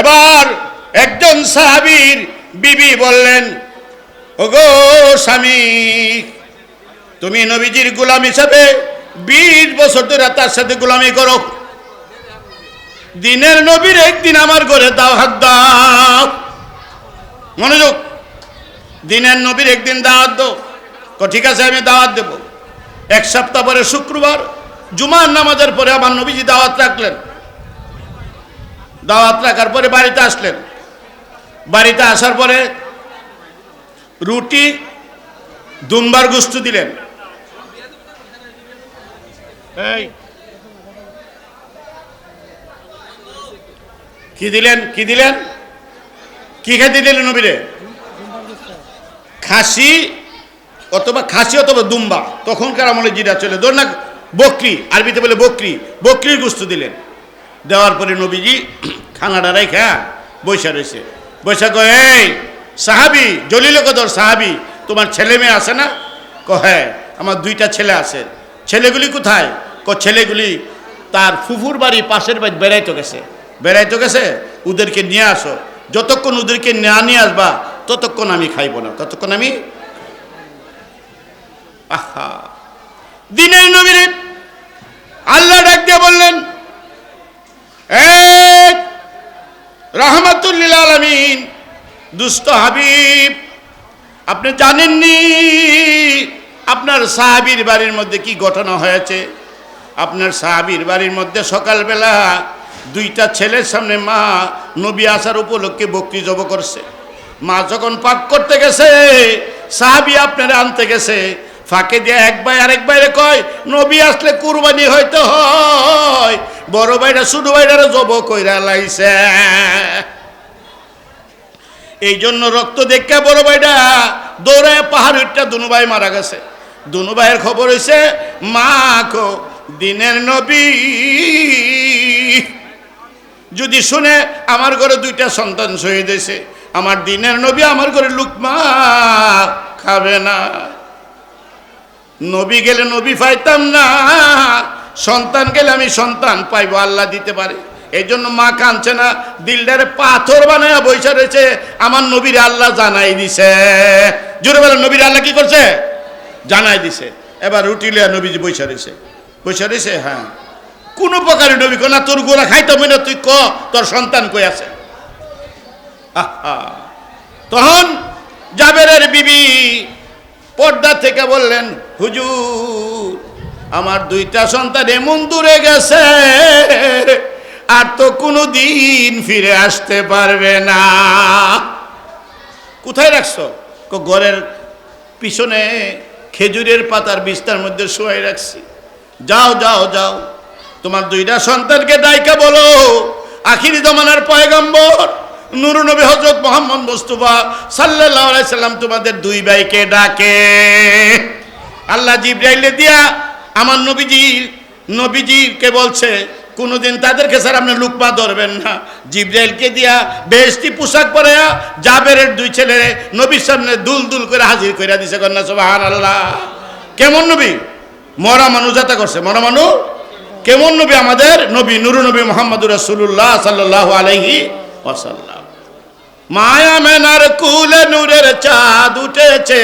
এবার একজন সাহাবীর বিবি বললেন, ওগো স্বামী, তুমি নবীজির গোলাম হিসাবে বিশ বছর ধরে তার সাথে গোলামি করো। দিনের নবীর একদিন আমার ঘরে দাও, হাত দাও। মনোযোগ, দিনের নবীর একদিন দাওয়াত দাও। তো ঠিক আছে, আমি দাওয়াত দেব। এক সপ্তাহ পরে শুক্রবার, জুমার নামাজের পরে আমার নবীজি দাওয়াত রাখলেন। দাওয়াত রাখার পরে বাড়িতে আসলেন। বাড়িতে আসার পরে রুটি, দুমবার গুস্তু দিলেন। কি দিলেন? কি দিলেন? কি খেতে দিলেন নবীরে? খাসি অথবা খাসি অথবা দুম্বা। তখনকার আমলে যেটা চলে। ধর না, বকরি। আরবিতে বলে বকরি। বকরির গুস্ত দিলেন। দেওয়ার পরে নবীজি খানাটা রেখা বৈশা রয়েছে। বৈশা কয়, এই সাহাবি জলিল কদর সাহাবি, তোমার ছেলে মেয়ে আছে না? ক হ্যাঁ আমার দুইটা ছেলে আছে। ছেলেগুলি কোথায়? ক ছেলেগুলি তার ফুফুর বাড়ি পাশের বাড়ি বেড়াইতে গেছে। বেড়াইতে গেছে, ওদেরকে নিয়ে আসো। যতক্ষণ ওদেরকে না নিয়ে আসবা, ততক্ষণ আমি খাইব না। ততক্ষণ আমি আহা। দিনের নবীরে আল্লাহ ডাক দিয়ে বললেন এক, রহমাতুল্লিল আলমিন, দুস্থ হাবিব। আপনি জানেননি আপনার সাহাবির বাড়ির মধ্যে কি ঘটনা হয়েছে? আপনার সাহাবির বাড়ির মধ্যে সকালবেলা দুইটা ছেলের সামনে মা নবী আসার উপলক্ষে বকরি জব করছে। মা যখন পাক করতে গেছে, সাহাবি আপনারা আনতে গেছে। ফাঁকে দিয়ে এক ভাই আরেক বাইরে কয়, নবী আসলে কুরবানি হয়তো হয়। বড় ভাইরা, ছোট ভাইরা জব কইরা লাইছে। এই জন্য রক্ত দেখে বড় ভাইটা দৌড়ায় পাহাড় উঠটা দুনু ভাই মারা গেছে। দুনু ভাইয়ের খবর হয়েছে মা কো দিনের নবী। যদি শুনে, আমার ঘরে দুইটা সন্তান শহীদ হয়েছে আমার দিনের নবী, আমার ঘরে লুকমা খাবে না। নবী গেলে নবী পাইতাম না, সন্তান গেলে আমি সন্তান পাইবো, আল্লাহ দিতে পারে। এই জন্য মা কাঁদছে না, দিলটারে পাথর বানায় বৈশা রয়েছে, আমার নবীর আল্লাহ জানাই দিছে। জোরে বলেন, নবীর আল্লাহ কি করছে? জানাই দিছে। এবার রুটি লিয়া নবীজি বৈশা রয়েছে। বৈশা রয়েছে? হ্যাঁ। কোন প্রকারে নবী না, তোর গোলা খাইতে হবে না, তুই ক, তোর সন্তান কই আছে। তখন জাবেরের বিবি পর্দা থেকে বললেন, হুজুর, আমার দুইটা সন্তান এমন দূরে গেছে, আর তো কোনো দিন ফিরে আসতে পারবে না। কোথায় রাখছো? ঘরের পিছনে খেজুরের পাতার বিস্তার মধ্যে শুয়াই রাখছি। যাও যাও যাও। তোমার দুইটা সন্তানকে দায়িকা বলো, আখিরি জমানার পয়গম্বর। নুর নবী হজরত মোহাম্মদ মুস্তফা আলাইহি সাল্লাম তোমাদের দুই ভাইকে ডাকে। আল্লাহ জিব্রাইলে দিয়া, আমার নবীজি, নবীজিকে বলছে, কোনোদিন তাদেরকে স্যার আপনি লুকমা ধরবেন না। জিব্রাইলকে দিয়া বেহস্তি পোশাক পরে জাবেরের দুই ছেলে নবীর সামনে দুল দুল করে হাজির করে দিছে, কন্যা সুবহান আল্লাহ কেমন নবী? মরা মানুষ যাতা করছে, মরা মানুষ? কেমন নবী আমাদের? নবী নুরু নবী মোহাম্মদুর রাসূলুল্লাহ সাল্লাল্লাহু আলাইহি ওয়াসাল্লাম। মায়া মেনার কুলে নূরের চাঁদ উঠেছে।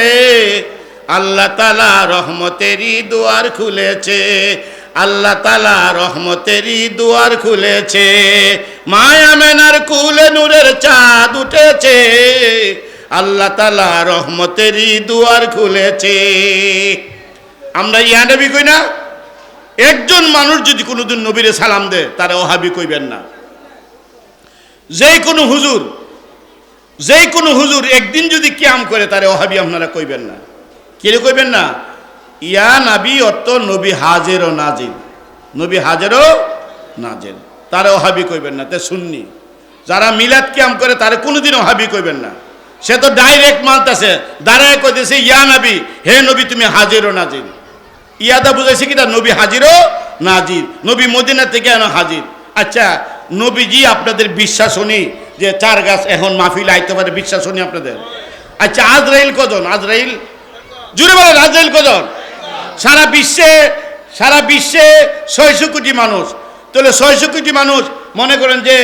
আল্লাহ তালা রহমতেরই দুয়ার খুলেছে। আল্লাহ তালা রহমতেরই দুয়ার খুলেছে। মায়া মেনার কুলে নূরের চাঁদ উঠেছে। আল্লাহ তালা রহমতেরই দুয়ার খুলেছে। আমরা ইয়া নবী কই না? একজন মানুষ যদি কোনোদিন নবীরে সালাম দেয়, তারা ওহাবি কইবেন না। যে কোনো হুজুর যেই কোনো হুজুর একদিন যদি ক্যাম করে, তারে ওহাবি আপনারা কইবেন না। কিরে কইবেন না? ইয়া নাবি অর্থ নবী হাজের ও নাজির নবী হাজেরও নাজের তারে ওহাবি কইবেন না, তে শুননি যারা মিলাদ ক্যাম করে, তারে কোনোদিন ওহাবি কইবেন না। সে তো ডাইরেক্ট মানতেছে, দাঁড়ায় কইতেছে, ইয়া নাবি, হে নবী, তুমি হাজির ও নাজির ইয়াদা বুঝাইছে কিনা নবী হাজিরও নাজির নবী মদিনা থেকে হাজির। আচ্ছা নবীজি আপনাদের বিশ্বাস শুনি যে চার গাছ এখন মাহফিল আইতে পারে, বিশ্বাস শুনি আপনাদের। আচ্ছা আজরাইল কজন? আজরাইল? জুড়ে বলেন, আজরাইল কজন? সারা বিশ্বে সারা বিশ্বে ছয়শো কোটি মানুষ। তাহলে ছয়শো কোটি মানুষ, মনে করেন যে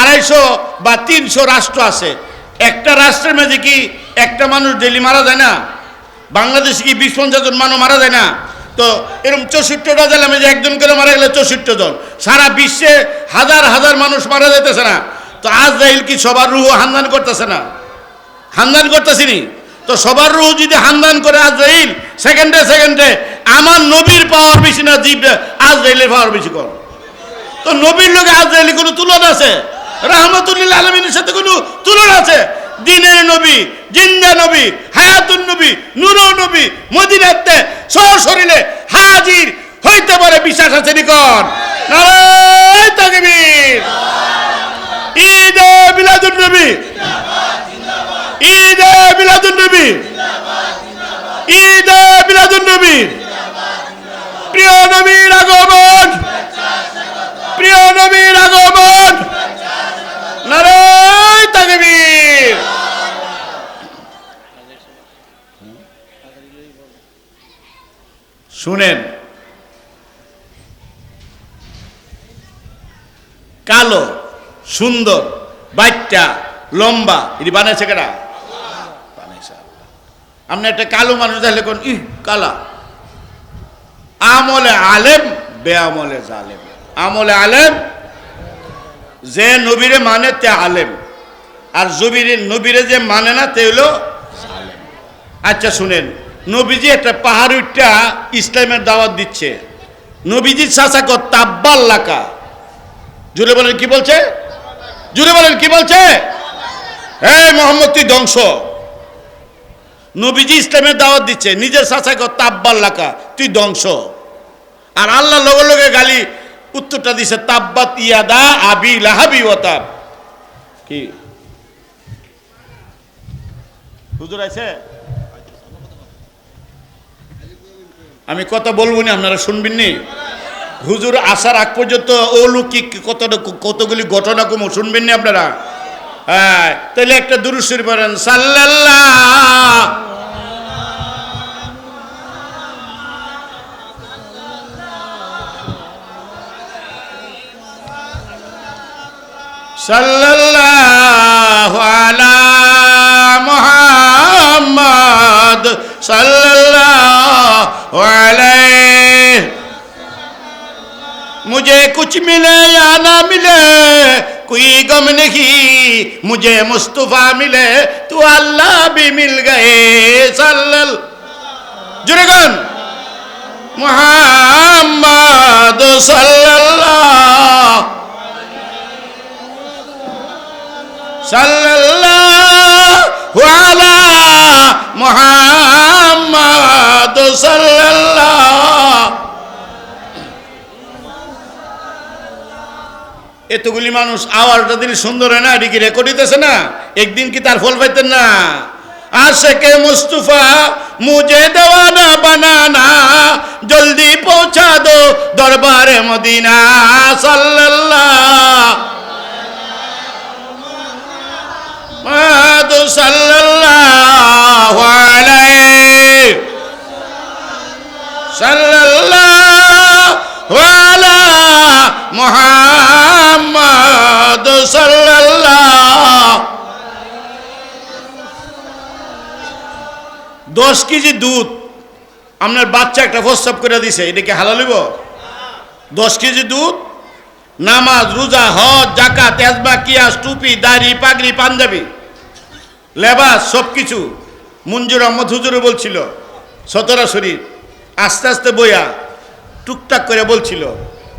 আড়াইশো বা তিনশো রাষ্ট্র আছে। একটা রাষ্ট্রের মধ্যে কি একটা মানুষ ডেলি মারা যায় না? বাংলাদেশে কি বিশ পঞ্চাশ জন মানুষ মারা যায় না? তো এরকম চৌষট্টিটা জেলার মধ্যে একজন করে মারা গেলে চৌষট্টি জন সারা বিশ্বে হাজার হাজার মানুষ মারা যাইতেছে না। তো আজরাইল কি সবার রুহ হান্দান করতেছে না? হান্দান করতেছিনি তো সবার রুহ যদি হান্দান করে আজ আজরাইল, সেকেন্ডে সেকেন্ডে আমার নবীর পাওয়ার বেশি না, জীব আজ আজরাইলের পাওয়ার বেশি কর তো নবীর লোকে আজ আজরাইলের কোনো তুলনা আছে? রাহমাতুল্লিল আলমিনের সাথে কোনো তুলনা আছে? দিনের নবী, জিন্দা নবী, হায়াতুন নবী নুরো নবী, মদিনাতে সশরীরে হাজির হইতে পারে বিশ্বাস আছে নিকট নারায় তাকবীর। ঈদ মিলাদুন নবী। ঈদ মিলাদুন নবী। ঈদ মিলাদুন নবী। প্রিয় নবীর আগমন। প্রিয় নবীর আগমন নারায় তাকবীর শুনেন। কালো, সুন্দর, বাচ্চা, লম্বা। এটি বানাইছে কেনা বানাইছে আপনি একটা কালো মানুষ দেখলে কোন, ইহ, কালা। আমলে আলেম, বেআমলে জালেম। আমলে আলেম, যে নবীরে মানে তে আলেম। আর জবিরে নবীরে যে মানে না, তে হলো আচ্ছা শুনেন। নবীজি একটা পাহাড় উঠটা ইসলামের দাওয়াত দিচ্ছে। নবীজির চাষা কর, তাব্বাল লাকা। জুড়ে বলেন, কি বলছে? জুড়ে বলেন, কি বলছে? হে মোহাম্মদ, তুই ধ্বংস। নবীজি ইসলামের দাওয়াত দিচ্ছে, নিজের চাষা কর, তাব্বাল লাকা, তুই ধ্বংস। আর আল্লাহ লগে লগে গালি, উত্তরটা দিছে, তাব্বাত ইয়াদা আবি লাহাবি ওতাব কি? হুজুর আছে আমি কথা বলব না, আপনারা শুনবেন নি? হুজুর আসার আগ পর্যন্ত অলৌকিক কত কতগুলি ঘটনা কম, শুনবেন নি আপনারা? হ্যাঁ তাহলে একটা দুরুশ্বরী পড়েন, সাল্লাল্লাহ। সাল্লাল্লাহু আলা মুহাম্মদ সাল্লাল্লাহু मुझे कुछ मिले या ना मिले? कोई गम नहीं, मुझे मुस्तफ़ा मिले तो अल्लाह भी मिल गए सल्लल जुरेगन। मोहम्मद सल्लल्लाह सल्लल्लाहु अला मोहम्मद सल्लल्लाह এতগুলি মানুষ আওয়াজটা দিলে সুন্দর হয় না? এটি কি রেকর্ড দিতেছে না? একদিন কি তার ফল পাইতেন না? আশেকে মুস্তফা মুজে দেওয়ানা বানানা, জলদি পৌঁছা দো দরবারে মদিনা, সাল্লাল্লাহ। মাদু দশ কেজি দুধ। আপনার বাচ্চা একটা প্রস্তাব করে দিছে এটাকে হালালিব দশ কেজি দুধ, নামাজ, রোজা, হজ জাকাত তেজবা কিয়াস, টুপি, দাড়ি, পাগড়ি, পাঞ্জাবি, লেবাস সব কিছু মঞ্জুর আহমদ হুজুরে বলছিল, সতরা শরীর আস্তে আস্তে বইয়া টুকটাক করে বলছিল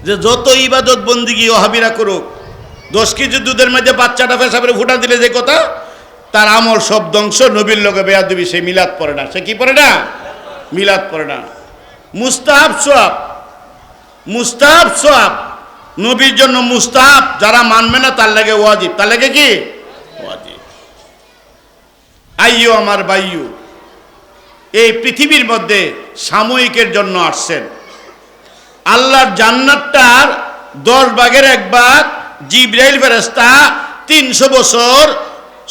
যে, যত ইবাদত বন্দিগি ওহাবিরা করুক দশ কেজি দুধের মধ্যে বাচ্চাটা পেশাবের ফুটা দিলে যে কথা, তার আমল সব ধ্বংস, নবীর লোকে বেয়া দিবি, সে মিলাদ পড়ে না। সে কি পড়ে না? মিলাদ পড়ে না। মুস্তাহাব সোয়াব। মুস্তাহাব সোয়াব। নবীর জন্য মুস্তাহাব, যারা মানবে না, তার লাগে ওয়াজিব। তার লাগে কি? ওয়াজিব। আইয়ু আমার বাইয়ু, এই পৃথিবীর মধ্যে সাময়িকের জন্য আসছেন। আল্লাহর জান্নাতটার দশ ভাগের এক ভাগ জিব্রাইল ফেরেস্তা তিনশো বছর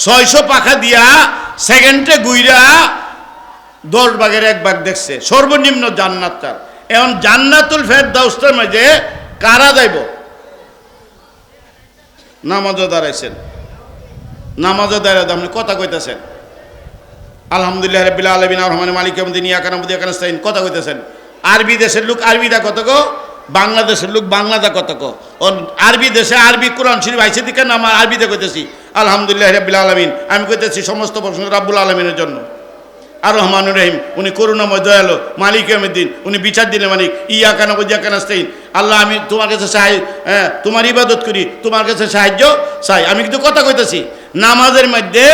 ছয়শো পাখা দিয়া সেকেন্ডে গুইরা দশ ভাগের এক ভাগ দেখছে। সর্বনিম্ন জান্নাতটার এখন জান্নাতুল ফের দাউস্তার মাঝে কারা যাইব? নামাজও দাঁড়াইছেন। নামাজও দাঁড়ায় আপনি কথা কইতেছেন। আলহামদুলিল্লাহ রবিল্লা আলমিন রহমান মালিক আহমদিন ইয়াকানাস্তাইন কথা কইতেছেন। আরবি দেশের লোক আরবিটা কত গো? বাংলাদেশের লোক কত গো ও আরবি দেশে আরবি কোরআন শরীফ আইসে দিকে না আমার আরবিতে কইতেছি, আলহামদুলিল্লাহ রবিল্লা আলমিন। আমি কইতেছি, সমস্ত প্রশ্ন রাব্বুল আলমিনের জন্য। আর রহমানুর রহিম, উনি করুণাময়, দয়ালো, মালিক আহমেদিন উনি বিচার দিলে মালিক ইয়া কানা বুঝিয়া কানা স্তেইন আল্লাহ, আমি তোমার কাছে সাহায্য হ্যাঁ তোমার ইবাদত করি, তোমার কাছে সাহায্য চাই। আমি কিন্তু কথা কইতেছি, নামাজের মধ্যে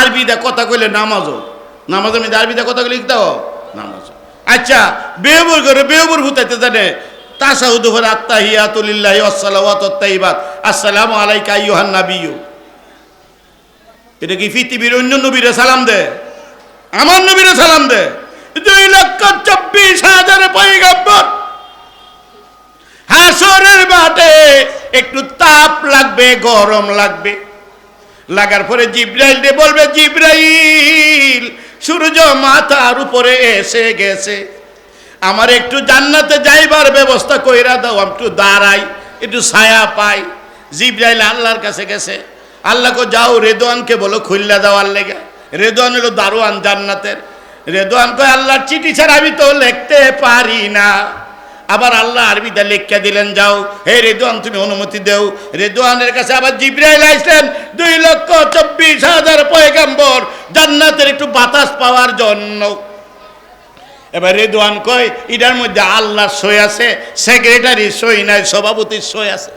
আরবিটা কথা কইলে নামাজও, নামাজের মধ্যে আরবিটা কথা কইলে দাও নামাজ আচ্ছা বেহবুর করে বেহবুর হুতাইতে জানে তাসাউদ ফর আত্তাহিয়াতুলিল্লাহি ওয়াসসালাওয়াতু তাইবাত। আসসালামু আলাইকা আইয়ুহান নাবিয়্যু। এটা কি পৃথিবীর অন্য নবীরে সালাম দেয় আমার নবীরে সালাম দে। দুই লক্ষ চব্বিশ হাজার পয়গাম্বর। হাসরের বাটে একটু তাপ লাগবে, গরম লাগবে। লাগার পরে জিব্রাইল বলবে, জিব্রাইল, সূর্য মাথার উপরে এসে গেছে। আমার একটু জান্নাতে যাইবার ব্যবস্থা কইরা দাও একটু দাঁড়াই, একটু ছায়া পাই। জিব্রাইল আল্লাহর কাছে গেছে। আল্লাহকে যাও রেদওয়ানকে বলো খুল্লা দেওয়ার লেগে। রেদওয়ান হলো দারোয়ান জান্নাতের। রেদওয়ান কয়, আল্লাহর চিঠি ছাড়া আমি তো লিখতে পারি না। আবার আল্লাহ আরবিতে লেখা দিলেন, যাও, হে রেদওয়ান তুমি অনুমতি দেও। রেদওয়ানের কাছে আবার জিব্রাইল আইসলেন, দুই লক্ষ চব্বিশ হাজার পয়গাম্বর জান্নাতের একটু বাতাস পাওয়ার জন্য। এবার রেদওয়ান কয় এটার মধ্যে আল্লাহ সই আছে সেক্রেটারি সই নাই, সভাপতির সই আছে।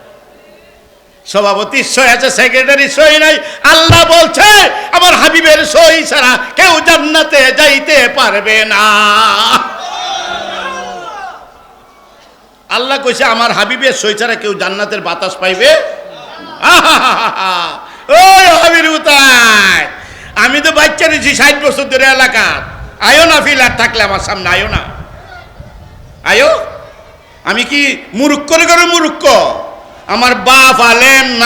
সভাপতির সই আছে সেক্রেটারি সই নাই। আল্লাহ বলছে, আমার হাবিবের সই ছাড়া কেউ জান্নাতে যাইতে পারবে না। আল্লাহ কইছে, আমার হাবিবের সই ছাড়া কেউ জান্নাতের বাতাস পাইবে? আহাহাহা। ওই হাবির উতায়। আমি তো বাচ্চা দিছি ষাট বছর ধরে এলাকা আয়ো না ফিলার থাকলে আমার সামনে আয়ো না। আয়ো? আমি কি মুরুক্ষ করে মুরুক্ক? আমার বাপ আলেম না